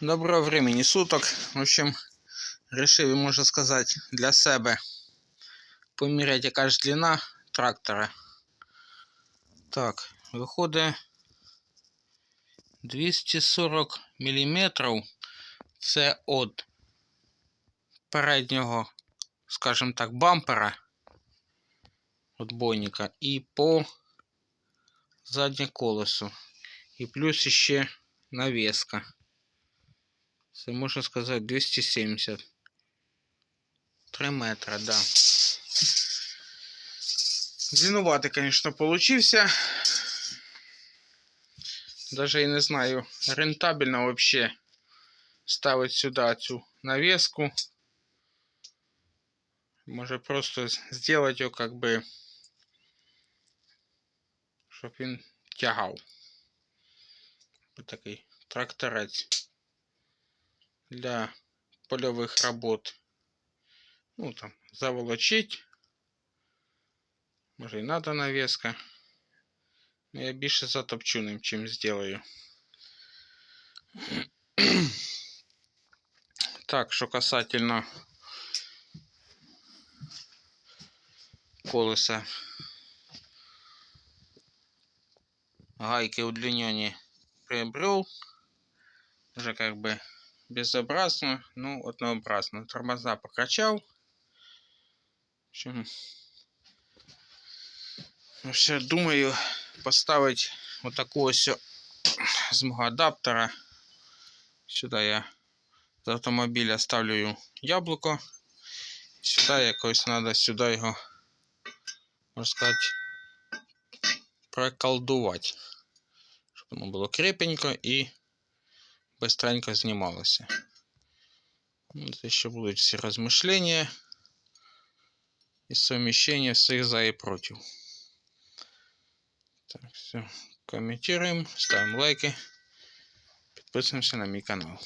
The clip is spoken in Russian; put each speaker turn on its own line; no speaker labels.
Доброго времени суток. В общем, решив, можна сказати, для себе поміряти, яка ж длина трактора. Так, виходить 240 мм. Це від переднього, скажімо так, бампера отбойника і по заднє колесо. І плюс ще навеска. Це можна сказати 270. 3 метра, да. Длинноватый, конечно, получился. Даже и не знаю, рентабельно вообще ставить сюда цю навеску. Може просто сделать його как бы, щоб він тягав. Ось такий тракторець для польових работ. Ну, там, заволочить. Може і надо навеска. Но я більше затопчуним, чим сделаю. Так, що касательно колеса. Гайки удлинение приобрел. Уже как бы безобразно, ну, однообразно. Тормоза покачал. В общем, все думаю поставить вот такого ось змогоадаптера. Сюда я з автомобіля ставлю яблуко. Сюди якось треба сюди його, можна сказати, проколдувати. Щоб воно було крепенько і быстренько знімалося. Це ще будуть всі розмишлення і совмещення всіх за і проти. Так, все. Комментируем, ставим лайки, подписываемся на мой канал.